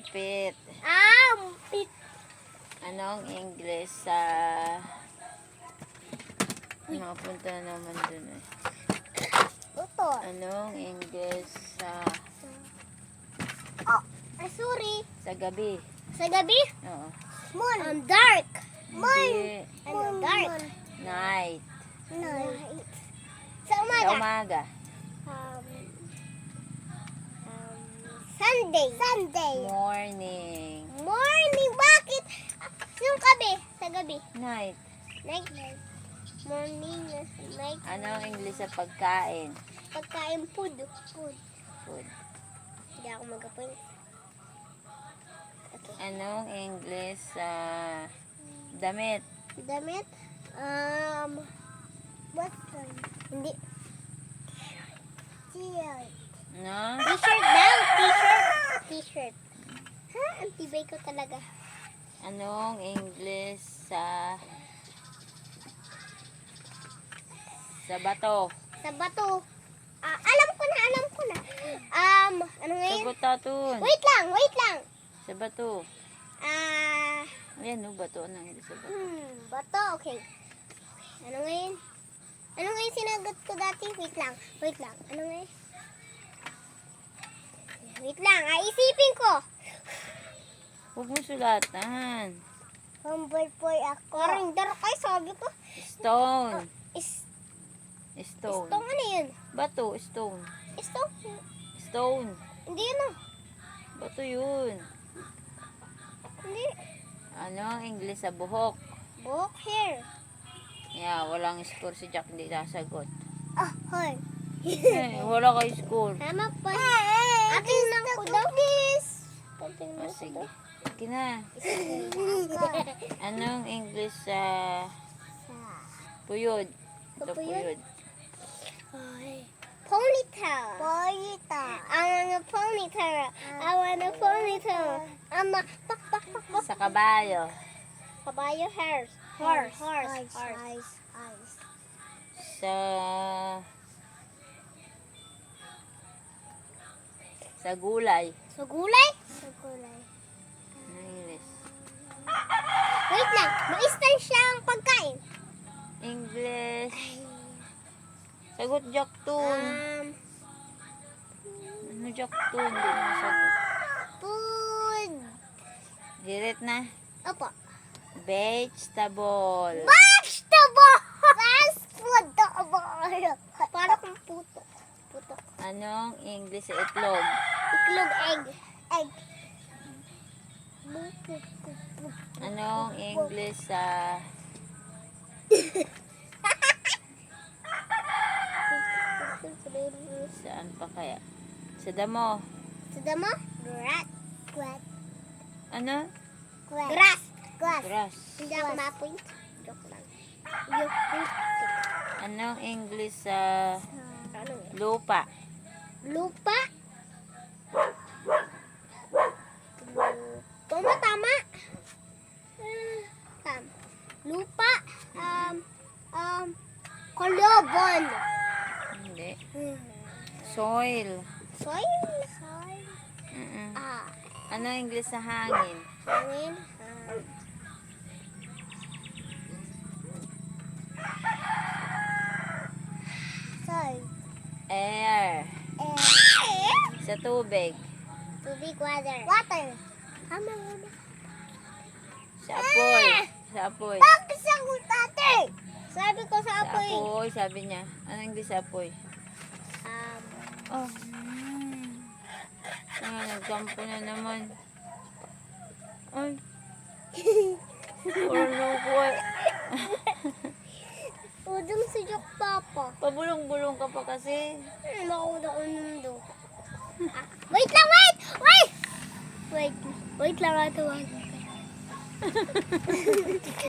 Armpit. Armpit. Anong English sa... Nakapunta na naman dun eh. Ito. Anong English sa... Oh, ah, sorry. Sa gabi? Sa gabi? Oo. Moon. Um, dark. Hindi. Ano, dark? Night. Night. Sa Sa umaga? Sunday. Sunday. Morning. Morning. Bakit? Yung gabi. Sa gabi. Night. Night. Morning. Night. Anong English sa pagkain? Pagkain food. Food. Food. Hindi ako mag-point. Okay. Anong English sa damit? Damit. Um, what Ha? Ang tibay ko talaga. Anong English sa... Sa bato? Sa bato. Ah, alam ko na, alam ko na. Um, ano nga yun? Sagot tatun. Wait lang, wait lang. Sa bato. Ah, Ayan, no, bato. Anong English sa bato? hmm, bato, okay. Ano nga yun? Ano nga yung sinagot ko dati? Wait lang, wait lang. Ano nga yun? Wait lang, ah, isipin ko. Huwag mo sulatan. Humble boy ako. Parang dark ay sabi ko. Stone. Is, Stone. stone ano yun? Bato, stone. Stone? Stone. Hindi yun ah. Bato yun. Hindi. Ano ang English sa buhok? Book hair. Yeah, walang score si Jack, hindi sasagot. Ah, hoy. eh, wala kay score. Tama pa. Ating lang ko daw. Lang ko sige. daw. Sige na. Anong English sa puyod? Ito Sa puyod? puyod. Ponytail. Ponytail. I want a ponytail. I want a ponytail. I'm a pak pak pak pak. Sa kabayo. Kabayo horse. Horse. Horse. Horse. Horse. Sa... Sa gulay. Sa gulay? Sa gulay. Anong English? Mais siyang pagkain. English. Sagot Jack Toon. Um, Ano Jack Toon? Hindi na sagot. food. Hirit na. Opo. Vegetable. Vegetable! Fast food Para kung puto. Puto. Anong English sa itlog? Itlog egg. Egg. Anong English sa... Saan pa kaya? Sa damo. Sa damo? Rat. Rat. Ano? Grass. Grass. Grass. Hindi ako ma-point. Joke lang. Joke lang. Anong English sa Ano lupa? Lupa. Kolobon. Hindi. Soil. Soil. Soil. Mm-mm. Ah, Anong English sa hangin? hangin. Soil. Air. Air. Sa tubig. Tubig, water. Water. Tama, tama. Sa apoy. Sa apoy. Bakit sa tate? Sabi ko sa Sa apoy. apoy, sabi niya. Anong English sa apoy? Um, Oh. Ah, nagkampo na naman. Ay. Puro loko eh. udong si Jok Papa. Pabulong-bulong ka pa kasi. Hmm, Makuda ko nundo. Ah, wait lang, wait! Wait! Wait, wait lang ito.